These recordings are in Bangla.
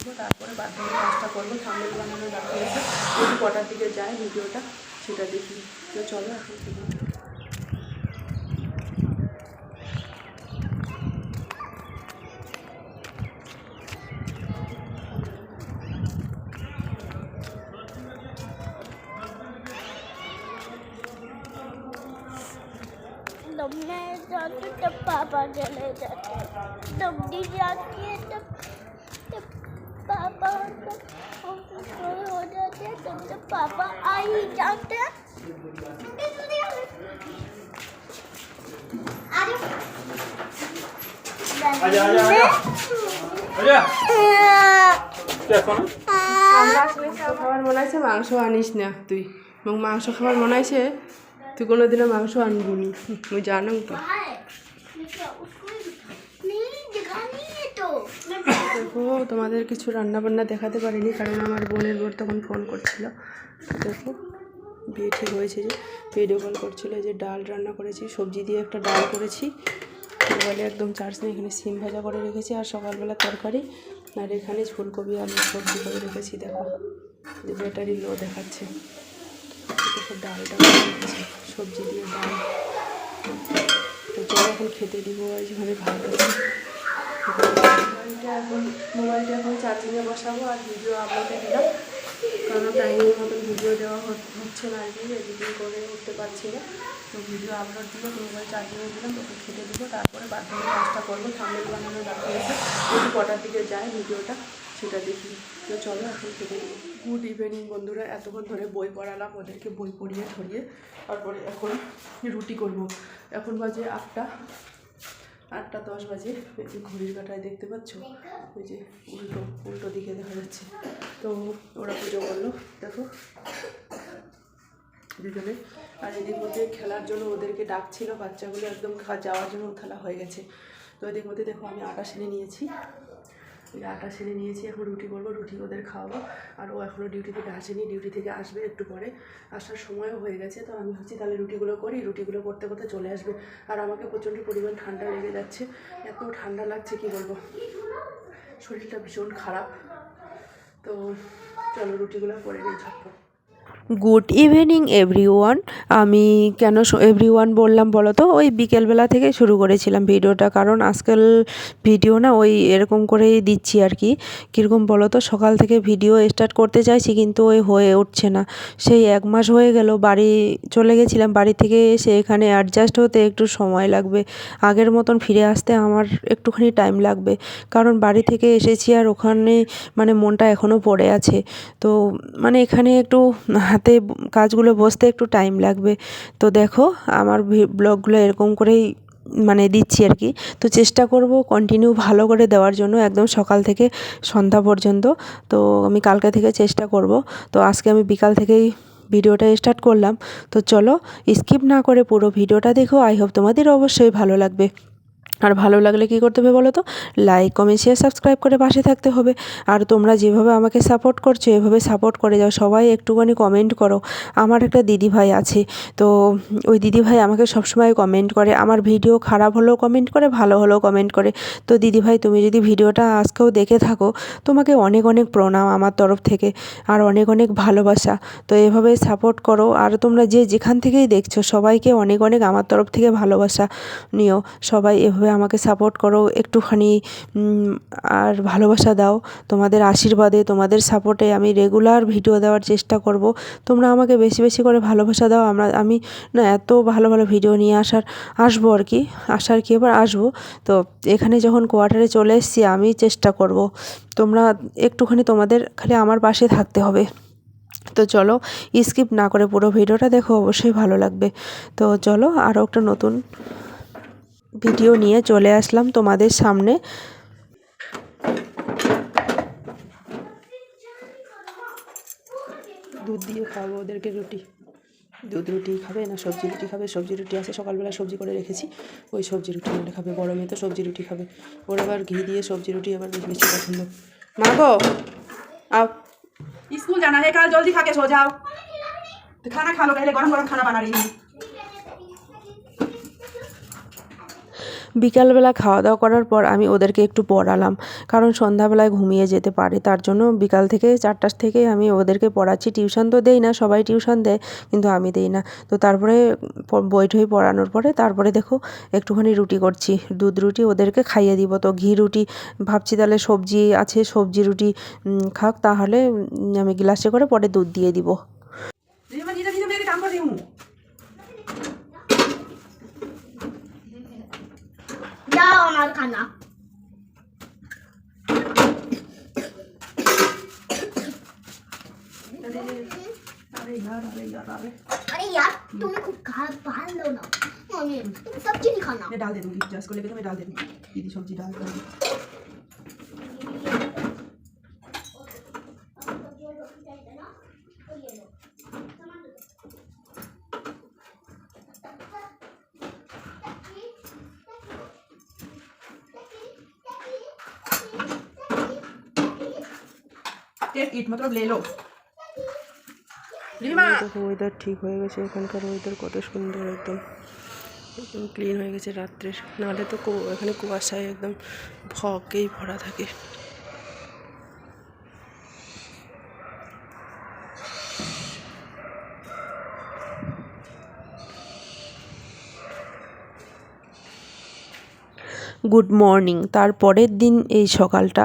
দিব তারপরে বাথরুমের কাজটা করবো থাম্বেল বানানো বাকি আছে যদি কটার দিকে যায় ভিডিওটা সেটা দেখি তো চলো এখন খেতে দিই। तुमने जाते तब पापा चले जाते तुम नहीं जाती है तब तब पापा को कोई हो जाते हैं तब तब पापा आ ही जाते हैं आजा आजा आजा आजा क्या सोना আমরা আসলে সব খাবার মনে আছে মাংস আনিস না তুই এবং মাংস খাবার মনে আছে তুই কোনো দিনও মাংস আনবি নি মুই জানো তো দেখো, তোমাদের কিছু রান্না বান্না দেখাতে পারিনি, কারণ আমার বোনের বোন তখন ফোন করছিল। দেখো, বিয়ে ঠিক হয়েছে যে ভিডিও কল করছিল যে, ডাল রান্না করেছি, সবজি দিয়ে একটা ডাল করেছি। মোবাইলে একদম চার্জ নেই, এখানে সিম ভাজা করে রেখেছি, আর সকালবেলা তরকারি। আর এখানে ফুলকপি, আলু সবজি করে রেখেছি, দেখো। যে ব্যাটারি লো দেখাচ্ছে। দেখো, ডালটা সবজি দিয়ে ডাল। চলো এখন খেতে দিব যেখানে আছে। মোবাইলটা এখন মোবাইলটা এখন চার্জিংয়ে বসাবো আর ভিডিও আপলোডে দিলাম। কারণ টাইমের মতন ভিডিও দেওয়া হচ- হচ্ছে না আর কি এডিটিং করে উঠতে পারছি না। তো ভিডিও আপলোড দিলে মোবাইল চার্জিংয়ে দিলাম, তোকে খেতে দিব। তারপরে বাথরুমের কাজটা করব থাম্বেল বানানো আছে যদি কটার দিকে যায় ভিডিওটা সেটা দেখি। তো চলো এখন খেতে দিব গুড ইভিনিং বন্ধুরা, এতক্ষণ ধরে বই পড়ালাম, ওদেরকে বই পড়িয়ে ঠরিয়ে তারপরে এখন রুটি করব। এখন বাজে আটটা। আটটা দশ বাজে ঘড়ির কাটায় দেখতে পাচ্ছ? ওই যে উল্টো উল্টো দিকে দেখা যাচ্ছে। তো ওরা পুজো করল, দেখো। দুজনে। আর এদিক মধ্যে খেলার জন্য ওদেরকে ডাকছিল, বাচ্চাগুলো একদম যাওয়ার জন্য খেলা হয়ে গেছে। তো এদিক মধ্যে দেখো আমি আটা সেনে নিয়েছি। ওই আটা সেরে নিয়েছি, এখন রুটি করব, রুটি ওদের খাওয়াবো। আর ও এখনও ডিউটি থেকে আসেনি ডিউটি থেকে আসবে একটু পরে। আসার সময়ও হয়ে গেছে, তো আমি হচ্ছি তাহলে রুটিগুলো করি, রুটিগুলো করতে করতে চলে আসবে। আর আমাকে প্রচণ্ড পরিমাণ ঠান্ডা লেগে যাচ্ছে, এত ঠান্ডা লাগছে, কি বলব? শরীরটা ভীষণ খারাপ। তো চলো রুটিগুলো করে নিই ঝটপট। গুড ইভিনিং এভরিওয়ান আমি কেন এভরিওয়ান বললাম বলো তো ওই বিকেলবেলা থেকে শুরু করেছিলাম ভিডিওটা, কারণ আজকাল ভিডিও না ওই এরকম করেই দিচ্ছি আর কি। কীরকম বলো তো সকাল থেকে ভিডিও স্টার্ট করতে চাইছি, কিন্তু ওই হয়ে উঠছে না। সেই এক মাস হয়ে গেল, বাড়ি চলে গেছিলাম, বাড়ি থেকে এসে এখানে অ্যাডজাস্ট হতে একটু সময় লাগবে। আগের মতন ফিরে আসতে আমার একটুখানি টাইম লাগবে। কারণ বাড়ি থেকে এসেছি আর ওখানে মানে মনটা এখনও পড়ে আছে। তো মানে এখানে একটু হাতে কাজগুলো বসতে একটু টাইম লাগবে। তো দেখো, আমার ব্লগগুলো এরকম করেই মানে দিচ্ছি আর কি। তো চেষ্টা করব কন্টিনিউ ভালো করে দেওয়ার জন্য একদম সকাল থেকে সন্ধ্যা পর্যন্ত। তো আমি কালকে থেকে চেষ্টা করব। তো আজকে আমি বিকাল থেকেই ভিডিওটা স্টার্ট করলাম। তো চলো স্কিপ না করে পুরো ভিডিওটা দেখো। আই হোপ তোমাদের অবশ্যই ভালো লাগবে। আর ভালো লাগলে কী করতে হবে বলো তো? লাইক কমেন্ট শেয়ার সাবস্ক্রাইব করে পাশে থাকতে হবে। আর তোমরা যেভাবে আমাকে সাপোর্ট করছ, এভাবে সাপোর্ট করে যাও। সবাই একটুখানি কমেন্ট করো। আমার একটা দিদি ভাই আছে। তো ওই দিদি ভাই আমাকে সবসময় কমেন্ট করে। আমার ভিডিও খারাপ হলেও কমেন্ট করে, ভালো হলেও কমেন্ট করে। তো দিদি ভাই, তুমি যদি ভিডিওটা আজকেও দেখে থাকো, তোমাকে অনেক অনেক প্রণাম আমার তরফ থেকে। আর অনেক অনেক ভালোবাসা। তো এভাবে সাপোর্ট করো। আর তোমরা যে যেখান থেকেই দেখছ, সবাইকে অনেক অনেক আমার তরফ থেকে ভালোবাসা নিও। সবাই এভাবে আমাকে সাপোর্ট করো, একটুখানি আর ভালোবাসা দাও। তোমাদের আশীর্বাদে, তোমাদের সাপোর্টে আমি রেগুলার ভিডিও দেওয়ার চেষ্টা করব। তোমরা আমাকে বেশি বেশি করে ভালোবাসা দাও। আমরা, আমি না এত ভালো ভালো ভিডিও নিয়ে আসার, আসব আর কি। আসার কি? এবার আসব। তো এখানে যখন কোয়ার্টারে চলে এসছি, আমি চেষ্টা করব। তোমরা একটুখানি তোমাদের খালি আমার পাশে থাকতে হবে। তো চলো স্কিপ না করে পুরো ভিডিওটা দেখো, অবশ্যই ভালো লাগবে। তো চলো আরও একটা নতুন ভিডিও নিয়ে চলে আসলাম তোমাদের সামনে। দুধ দিয়ে খাব ওদেরকে রুটি। দুধ রুটি খাবে না সবজি রুটি খাবে? সবজি রুটি আছে সকালবেলা সবজি করে রেখেছি। ওই সবজি রুটি ওটা খাবে গরমে মেয়ে তো সবজি রুটি খাবে। ওর আবার ঘি দিয়ে সবজি রুটি আবার বেশি বেশি পছন্দ। মা গো আও। স্কুল জানা হে কাল জলদি খাকে সোজাও খানা খালো গেলে গরম গরম খানা বানা বিকালবেলা খাওয়া দাওয়া করার পর আমি ওদেরকে একটু পড়ালাম কারণ সন্ধ্যাবেলায় ঘুমিয়ে যেতে পারে তার জন্য বিকাল থেকে চারটার থেকে আমি ওদেরকে পড়াচ্ছি টিউশন তো দেই না সবাই টিউশন দেয় কিন্তু আমি দেই না তো তারপরে বই টই পড়ানোর পরে তারপরে দেখো একটুখানি রুটি করছি দুধ রুটি ওদেরকে খাইয়ে দিব তো ঘি রুটি ভাবছি তাহলে সবজি আছে সবজি রুটি খাক তাহলে আমি গ্লাসে করে পরে দুধ দিয়ে দিব जाओ ना खाना अरे यार तुम्हें खुद खा पाल लो ना मम्मी तुम सब्जी नहीं खाना मैं डाल दे दूंगी जस्ट को लेके तो मैं डाल दे दूंगी दीदी सब्जी डाल दूंगी टेक इट मतलब ले लो রিমা দেখো ওয়েদার ঠিক হয়ে গেছে এখানকার ওয়েদার কত সুন্দর একদম একদম ক্লিন হয়ে গেছে রাত্রের নাহলে তো কু- এখানে কুয়াশায় একদম ফগেই ভরা থাকে গুড মর্নিং তার পরের দিন এই সকালটা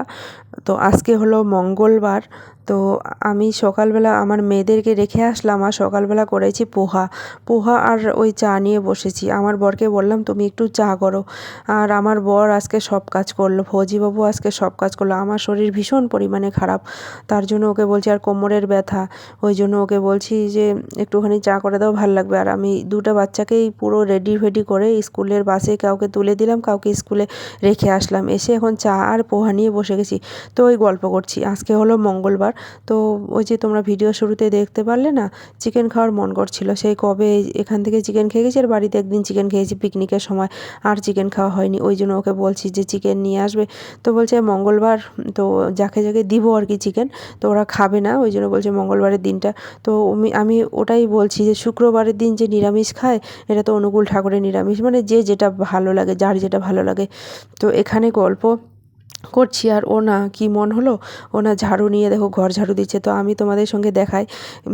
তো আজকে হলো মঙ্গলবার, তো আমি সকালবেলা আমার মেয়েদেরকে রেখে আসলাম আর সকালবেলা করেছি পোহা। পোহা আর ওই চা নিয়ে বসেছি। আমার বরকে বললাম, তুমি একটু চা করো। আর আমার বর আজকে সব কাজ করল, ফৌজিবাবু আজকে সব কাজ করল। আমার শরীর ভীষণ পরিমাণে খারাপ, তার জন্য ওকে বলছি আর কোমরের ব্যথা। ওই জন্য ওকে বলছি যে, একটুখানি চা করে দাও, ভালো লাগবে। আর আমি দুটো বাচ্চাকেই পুরো রেডি ফেডি করে স্কুলের বাসে কাউকে তুলে দিলাম, কাউকে স্কুলে রেখে আসলাম। এসে এখন চা আর পোহা নিয়ে বসে গেছি। তো ওই গল্প করছি। আজকে হলো মঙ্গলবার। তো ওই যে তোমরা ভিডিও শুরুতে দেখতে পারলে না, চিকেন খাওয়ার মন করছিল। সেই কবে এখান থেকে চিকেন খেয়ে গেছি আর বাড়িতে একদিন চিকেন খেয়েছি পিকনিকের সময়। আর চিকেন খাওয়া হয়নি। ওই জন্য ওকে বলছি যে চিকেন নিয়ে আসবে। তো বলছে মঙ্গলবার, তো যাকে যাকে দিব আর কি চিকেন, তো ওরা খাবে না। ওই জন্য বলছে মঙ্গলবারের দিনটা। তো আমি ওটাই বলছি যে শুক্রবারের দিন যে নিরামিষ খায়, এটা তো অনুকূল ঠাকুরের নিরামিষ। মানে যে যেটা ভালো লাগে, যার যেটা ভালো লাগে। তো এখানে গল্প করছি আর ও না কি মন হলো? ও না ঝাড়ু নিয়ে দেখো ঘর ঝাড়ু দিচ্ছে। তো আমি তোমাদের সঙ্গে দেখাই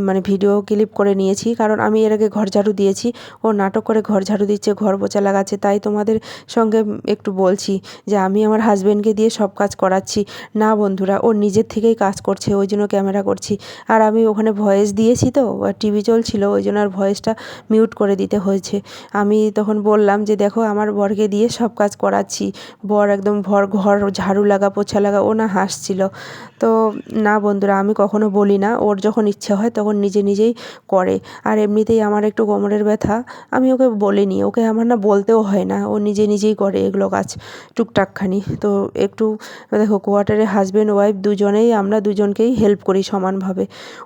মানে ভিডিও ক্লিপ করে নিয়েছি। কারণ আমি এর আগে ঘর ঝাড়ু দিয়েছি। ও নাটক করে ঘর ঝাড়ু দিচ্ছে, ঘর পোছা লাগাচ্ছে। তাই তোমাদের সঙ্গে একটু বলছি যে আমি আমার হাজব্যান্ডকে দিয়ে সব কাজ করাচ্ছি। না বন্ধুরা, ও নিজের থেকেই কাজ করছে, ওই জন্য ক্যামেরা করছি। আর আমি ওখানে ভয়েস দিয়েছি তো টিভি চলছিল, ওই জন্য আর ভয়েসটা মিউট করে দিতে হয়েছে। আমি তখন বললাম যে, দেখো, আমার বরকে দিয়ে সব কাজ করাচ্ছি। বর একদম ভর ঘর ঝাড়ু লাগা, পোছা লাগা, ও না হাসছিল। তো না বন্ধুরা, আমি কখনো বলি না, ওর যখন ইচ্ছে হয় তখন নিজে নিজেই করে। আর এমনিতেই আমার একটু কোমরের ব্যথা, আমি ওকে বলিনি, ওকে আমার না বলতেও হয় না, ও নিজে নিজেই করে এগুলো কাজ টুকটাকখানি। তো একটু দেখো, কোয়ার্টারে হাজব্যান্ড ওয়াইফ দুজনেই, আমরা দুজনকেই হেল্প করি সমানভাবে।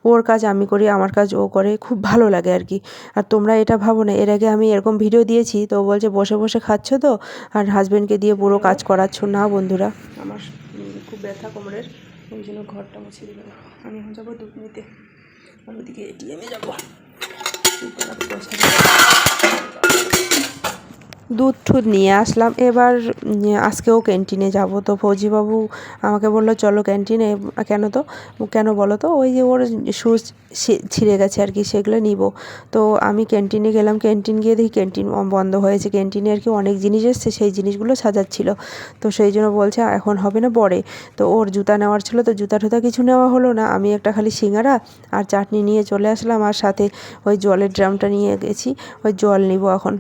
ওর কাজ আমি করি, আমার কাজ ও করে, খুব ভালো লাগে আর কি। আর তোমরা এটা ভাবো না, এর আগে আমি এরকম ভিডিও দিয়েছি, তো বলছে, বসে বসে খাচ্ছ তো? আর হাজব্যান্ডকে দিয়ে পুরো কাজ করাচ্ছ। না বন্ধুরা। আমার খুব ব্যথা কোমরের, ওই জন্য ঘরটা মুছে দিলাম আমি এখন যাব দুধ নিতে আর ওদিকে এটিএমে যাব। দুধ ঠুধ নিয়ে আসলাম। এবার আজকেও ক্যান্টিনে যাব। তো ফৌজিবাবু আমাকে বলল, চলো ক্যান্টিনে কেন তো? কেন বলো তো? ওই যে ওর শুজ ছিঁড়ে গেছে আর কি, সেগুলো নিব। তো আমি ক্যান্টিনে গেলাম। ক্যান্টিন গিয়ে দেখি ক্যান্টিন বন্ধ হয়েছে। ক্যান্টিনে আর কি অনেক জিনিস এসছে, সেই জিনিসগুলো সাজাচ্ছিল। তো সেই জন্য বলছে, এখন হবে না পরে। তো ওর জুতা নেওয়ার ছিল। তো জুতা টুতা কিছু নেওয়া হলো না। আমি একটা খালি সিঙ্গারা আর চাটনি নিয়ে চলে আসলাম। আর সাথে ওই জলের ড্রামটা নিয়ে গেছি। ওই জল নিব এখন।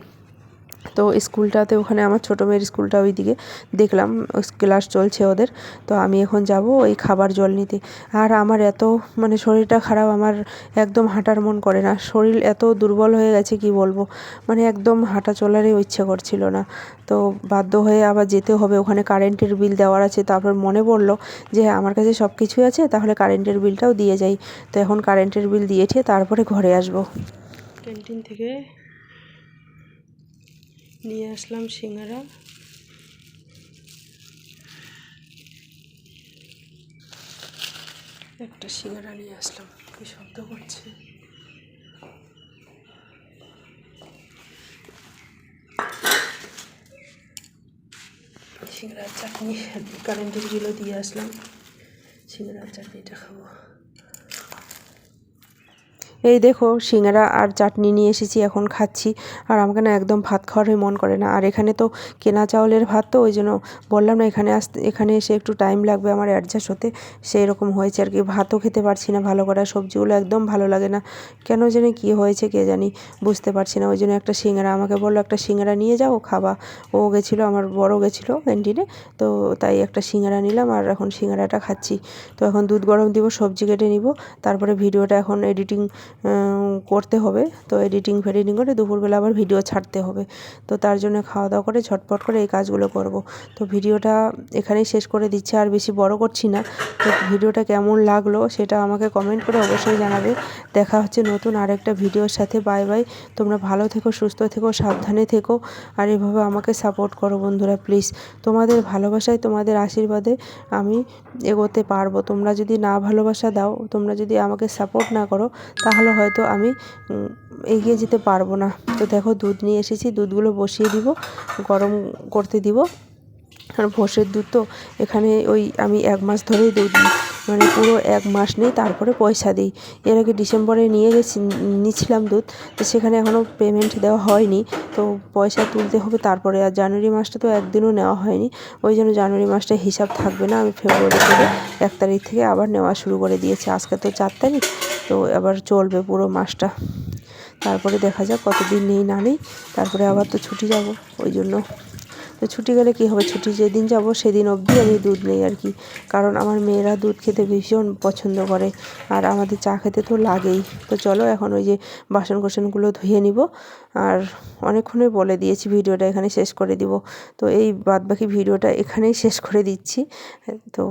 তো স্কুলটাতে ওখানে আমার ছোটো মেয়ের স্কুলটা ওইদিকে দেখলাম ক্লাস চলছে ওদের। তো আমি এখন যাব ওই খাবার জল নিতে। আর আমার এত মানে শরীরটা খারাপ, আমার একদম হাঁটার মন করে না। শরীর এত দুর্বল হয়ে গেছে, কি বলব? মানে একদম হাঁটা চলারই ইচ্ছে করছিল না। তো বাধ্য হয়ে আবার যেতে হবে। ওখানে কারেন্টের বিল দেওয়ার আছে। তারপর মনে পড়ল যে আমার কাছে সব কিছুই আছে, তাহলে কারেন্টের বিলটাও দিয়ে যাই। তো এখন কারেন্টের বিল দিয়েছে, তারপরে ঘরে আসব। ক্যান্টিন থেকে নিয়ে আসলাম সিঙ্গারা। একটা সিঙ্গারা নিয়ে আসলাম, কি শব্দ করছে? সিঙ্গারার চাটনি, কারেন্টের বিলও দিয়ে আসলাম। সিঙ্গারার চাটনিটা খাব। এই দেখো, সিঙ্গারা আর চাটনি নিয়ে এসেছি, এখন খাচ্ছি। আর আমাকে না একদম ভাত খাওয়ারই মন করে না। আর এখানে তো কেনা চাউলের ভাত তো, ওই জন্য বললাম না, এখানে আসতে এখানে এসে একটু টাইম লাগবে আমার অ্যাডজাস্ট হতে। সেই রকম হয়েছে আর কি, ভাতও খেতে পারছি না, ভালো করে সবজিগুলো একদম ভালো লাগে না। কেন জানি কী হয়েছে কে জানি বুঝতে পারছি না। ওই জন্য একটা সিঙ্গারা, আমাকে বলল, একটা সিঙ্গারা নিয়ে যাও, খাবা। ও গেছিল, আমার বড় গেছিল ক্যান্টিনে তো তাই একটা সিঙ্গারা নিলাম আর এখন সিঙ্গারাটা খাচ্ছি। তো এখন দুধ গরম দিব, সবজি কেটে নিব, তারপরে ভিডিওটা এখন এডিটিং করতে হবে। তো এডিটিং ফেডিটিং করে দুপুরবেলা আবার ভিডিও ছাড়তে হবে। তো তার জন্য খাওয়া দাওয়া করে ঝটপট করে এই কাজগুলো করব। তো ভিডিওটা এখানেই শেষ করে দিচ্ছি, আর বেশি বড় করছি না। তো ভিডিওটা কেমন লাগল সেটা আমাকে কমেন্ট করে অবশ্যই জানাবে। দেখা হচ্ছে নতুন আরেকটা ভিডিওর সাথে। বাই বাই তোমরা ভালো থেকো, সুস্থ থেকো, সাবধানে থেকো, আর এভাবে আমাকে সাপোর্ট করো বন্ধুরা প্লিজ তোমাদের ভালোবাসায়, তোমাদের আশীর্বাদে আমি এগোতে পারব। তোমরা যদি না ভালোবাসা দাও, তোমরা যদি আমাকে সাপোর্ট না করো, তাহলে হয়তো আমি এগিয়ে যেতে পারব না। তো দেখো দুধ নিয়ে এসেছি, দুধগুলো বসিয়ে দিব, গরম করতে দিব। আর ভোষের দুধ তো এখানে ওই আমি এক মাস ধরেই দুধ মানে পুরো এক মাস নেই, তারপরে পয়সা দিই। এর আগে ডিসেম্বরে নিয়ে গেছি নিচ্ছিলাম দুধ, তো সেখানে এখনও পেমেন্ট দেওয়া হয়নি। তো পয়সা তুলতে হবে, তারপরে আর জানুয়ারি মাসটা তো একদিনও নেওয়া হয়নি। ওই জন্য জানুয়ারি মাসটা হিসাব থাকবে না, আমি ফেব্রুয়ারি থেকে এক তারিখ থেকে আবার নেওয়া শুরু করে দিয়েছি। আজকে তো চার তারিখ, তো এবার চলবে পুরো মাসটা। তারপরে দেখা যাক কতদিন নেই না নেই, তারপরে আবার তো ছুটি যাব, ওই জন্য। তো ছুটি গেলে কী হবে? ছুটি যেদিন যাব সেদিন অবধি আমি দুধ নেই আর কি। কারণ আমার মেয়েরা দুধ খেতে ভীষণ পছন্দ করে। আর আমাদের চা খেতে তো লাগেই। তো চলো এখন ওই যে বাসন কোসনগুলো ধুয়ে নিব। আর অনেকক্ষণই বলে দিয়েছি, ভিডিওটা এখানে শেষ করে দিব। তো এই বাদবাকি ভিডিওটা এখানেই শেষ করে দিচ্ছি। তো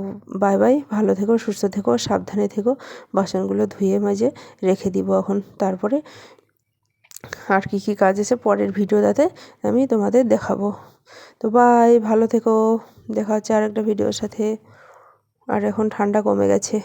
বাই বাই, ভালো থেকো, সুস্থ থেকো, সাবধানে থেকো। বাসনগুলো ধুয়ে মাঝে রেখে দিব এখন তারপরে। আর কী কী কাজ আছে পরের ভিডিওটাতে আমি তোমাদের দেখাবো। তো বাই ভালো থেকো। দেখা হচ্ছে আর একটা ভিডিওর সাথে। আর এখন ঠান্ডা কমে গেছে।